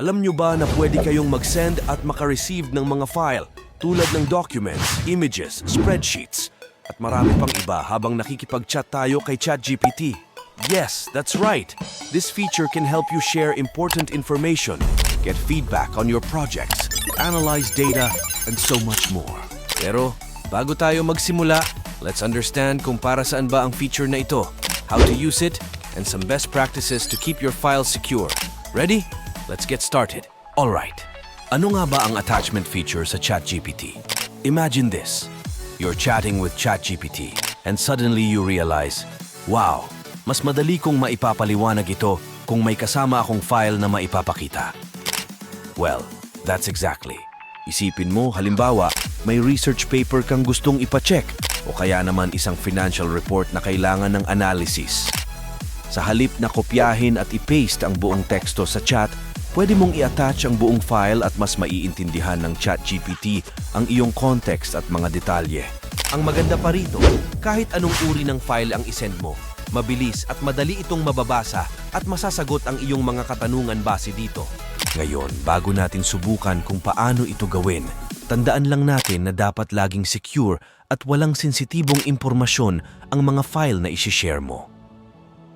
Alam nyo ba na pwede kayong mag-send at makareceive ng mga file tulad ng documents, images, spreadsheets, at marami pang iba habang nakikipag-chat tayo kay ChatGPT? Yes, that's right. This feature can help you share important information, get feedback on your projects, analyze data, and so much more. Pero bago tayo magsimula, let's understand kung para saan ba ang feature na ito, how to use it, and some best practices to keep your files secure. Ready? Let's get started. Alright. Ano nga ba ang attachment feature sa ChatGPT? Imagine this. You're chatting with ChatGPT and suddenly you realize, wow, mas madali kong maipapaliwanag ito kung may kasama akong file na maipapakita. Well, that's exactly. Isipin mo, halimbawa, may research paper kang gustong ipacheck o kaya naman isang financial report na kailangan ng analysis. Sa halip na kopyahin at i-paste ang buong teksto sa chat, pwede mong i-attach ang buong file at mas maiintindihan ng ChatGPT ang iyong context at mga detalye. Ang maganda pa rito, kahit anong uri ng file ang isend mo, mabilis at madali itong mababasa at masasagot ang iyong mga katanungan base dito. Ngayon, bago natin subukan kung paano ito gawin, tandaan lang natin na dapat laging secure at walang sensitibong impormasyon ang mga file na isishare mo.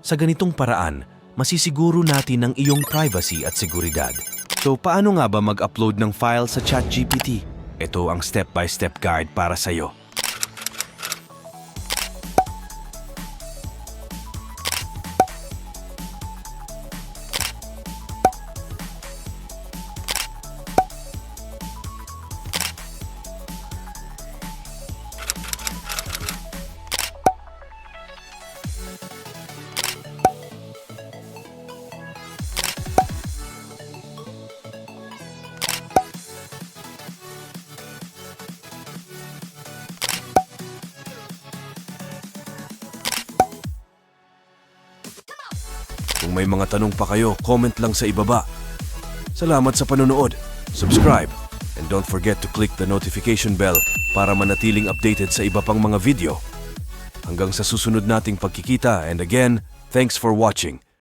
Sa ganitong paraan, masisiguro natin ang iyong privacy at seguridad. So paano nga ba mag-upload ng file sa ChatGPT? Ito ang step-by-step guide para sa May mga tanong pa kayo, comment lang sa ibaba. Salamat sa panonood. Subscribe and don't forget to click the notification bell para manatiling updated sa iba pang mga video. Hanggang sa susunod nating pagkikita and again, thanks for watching.